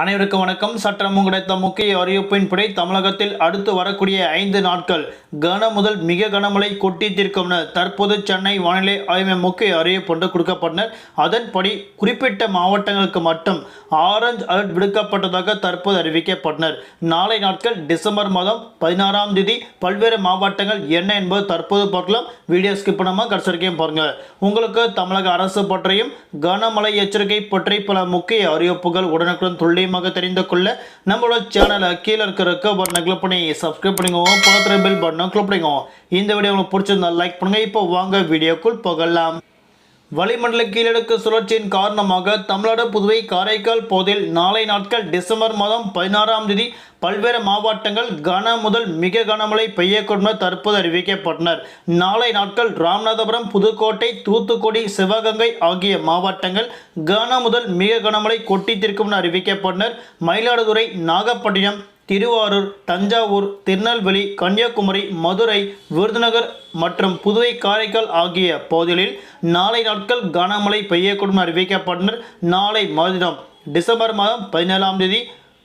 அனைவருக்கும் வணக்கம். சற்றமும் கிடைத்த முக்கிய அறிவிப்பின்படி தமிழகத்தில் அடுத்து வரக்கூடிய ஐந்து நாட்கள் கன முதல் மிக கனமழை கொட்டி தீர்க்கும் தற்போது சென்னை வானிலை ஆய்வு முக்கிய அறிவிப்பு ஒன்று கொடுக்கப்பட்டனர். அதன்படி குறிப்பிட்ட மாவட்டங்களுக்கு மட்டும் ஆரஞ்சு அலர்ட் விடுக்கப்பட்டதாக தற்போது அறிவிக்கப்பட்டனர். நாளை நாட்கள் டிசம்பர் மாதம் பதினாறாம் தேதி பல்வேறு மாவட்டங்கள் என்ன என்பது தற்போது பார்க்கலாம். வீடியோ ஸ்கிப் பண்ணாமல் கடைசி வரைக்கும் பாருங்க. உங்களுக்கு தமிழக அரசு பற்றியும் கனமழை எச்சரிக்கை பற்றி பல முக்கிய அறிவிப்புகள் உடனுக்குடன் துள்ளி துல்லியமாக தெரிந்து கொள்ள நம்மளோட சேனலை கீழே இருக்கிற பட்டனை கிளிக் பண்ணி சப்ஸ்கிரைப் பண்ணிக்கோங்க. பக்கத்தில் பெல் பட்டனை கிளிக் பண்ணிக்கோங்க. இந்த வீடியோ உங்களுக்கு பிடிச்சிருந்தா லைக் பண்ணுங்கள் இப்போ வாங்க வீடியோக்குள் போகலாம். வளிமண்டல கீழடுக்கு சுழற்சியின் காரணமாக தமிழ்நாடு புதுவை காரைக்கால் போதில் நாளை நாட்கள் டிசம்பர் மாதம் பதினாறாம் தேதி பல்வேறு மாவட்டங்கள் கன முதல் மிக கனமழை பெய்யக்கூடும் என தற்போது அறிவிக்கப்பட்டனர். நாளை நாட்கள் ராமநாதபுரம் புதுக்கோட்டை தூத்துக்குடி சிவகங்கை ஆகிய மாவட்டங்கள் கன முதல் மிக கனமழை கொட்டி தீர்க்கும் என அறிவிக்கப்பட்டனர். மயிலாடுதுறை நாகப்பட்டினம் திருவாரூர் தஞ்சாவூர் திருநெல்வேலி கன்னியாகுமரி மதுரை விருதுநகர் மற்றும் புதுவை காரைக்கால் ஆகிய பகுதிகளில் நாளை நாட்கள் கனமழை பெய்யக்கூடும் என அறிவிக்கப்பட்டனர். நாளை மறுதினம் டிசம்பர் மாதம் பதினேழாம் தேதி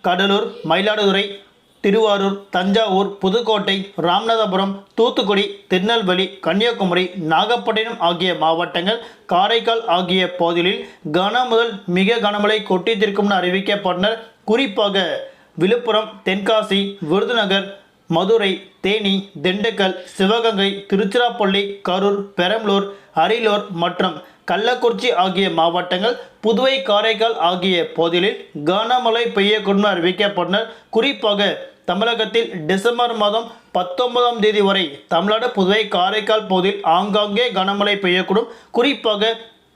கடலூர் மயிலாடுதுறை திருவாரூர் தஞ்சாவூர் புதுக்கோட்டை ராமநாதபுரம் தூத்துக்குடி திருநெல்வேலி கன்னியாகுமரி நாகப்பட்டினம் ஆகிய மாவட்டங்கள் காரைக்கால் ஆகிய பகுதிகளில் கன முதல் மிக கனமழை கொட்டி என அறிவிக்கப்பட்டனர். குறிப்பாக விழுப்புரம் தென்காசி விருதுநகர் மதுரை தேனி திண்டுக்கல் சிவகங்கை திருச்சிராப்பள்ளி கரூர் பெரம்பலூர் அரியலூர் மற்றும் கள்ளக்குறிச்சி ஆகிய மாவட்டங்கள் புதுவை காரைக்கால் ஆகிய பகுதிகளில் கனமழை பெய்யக்கூடும் அறிவிக்கப்பட்டனர் குறிப்பாக தமிழகத்தில் டிசம்பர் மாதம் பத்தொன்பதாம் தேதி வரை தமிழ்நாடு புதுவை காரைக்கால் பகுதியில் ஆங்காங்கே கனமழை பெய்யக்கூடும். குறிப்பாக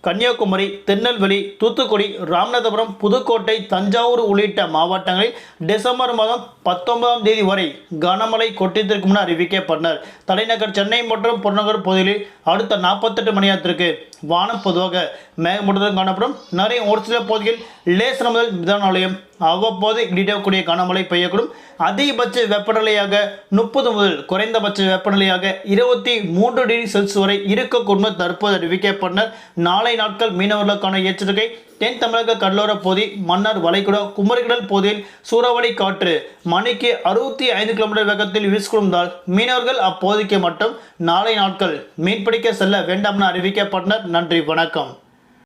கன்னியாகுமரி திருநெல்வேலி தூத்துக்குடி ராமநாதபுரம் புதுக்கோட்டை தஞ்சாவூர் உள்ளிட்ட மாவட்டங்களில் டிசம்பர் மாதம் பத்தொன்பதாம் தேதி வரை கனமழை கொட்டித்திருக்கும் என அறிவிக்கப்பட்டனர். தலைநகர் சென்னை மற்றும் புறநகர் பகுதிகளில் அடுத்த நாற்பத்தெட்டு மணி நேரத்திற்கு வானம் பொதுவாக மேகமூட்டத்துடன் காணப்படும். நிறைய ஒரு சில பகுதிகளில் லேசன முதல் மிதமான நிலையம் அவ்வப்போது இடிடக்கூடிய கனமழை பெய்யக்கூடும். அதிகபட்ச வெப்பநிலையாக முப்பது முதல் குறைந்தபட்ச வெப்பநிலையாக இருபத்தி மூன்று டிகிரி செல்சியஸ் வரை இருக்கக்கூடும் தற்போது அறிவிக்கப்பட்டனர். நாளை நாட்கள் மீனவர்களுக்கான எச்சரிக்கை. தென் தமிழக கடலோர பகுதி மன்னார் வளைகுடா குமரிக்கடல் பகுதியில் சூறாவளி காற்று. மணிக்கு அறுபத்தி ஐந்து கிலோமீட்டர் வேகத்தில் வீசிக்கொண்டால் மீனவர்கள் அப்போதைக்கு மட்டும் நாளை நாட்கள் மீன்பிடிக்க செல்ல வேண்டாம் என அறிவிக்கப்பட்டனர். நன்றி வணக்கம்.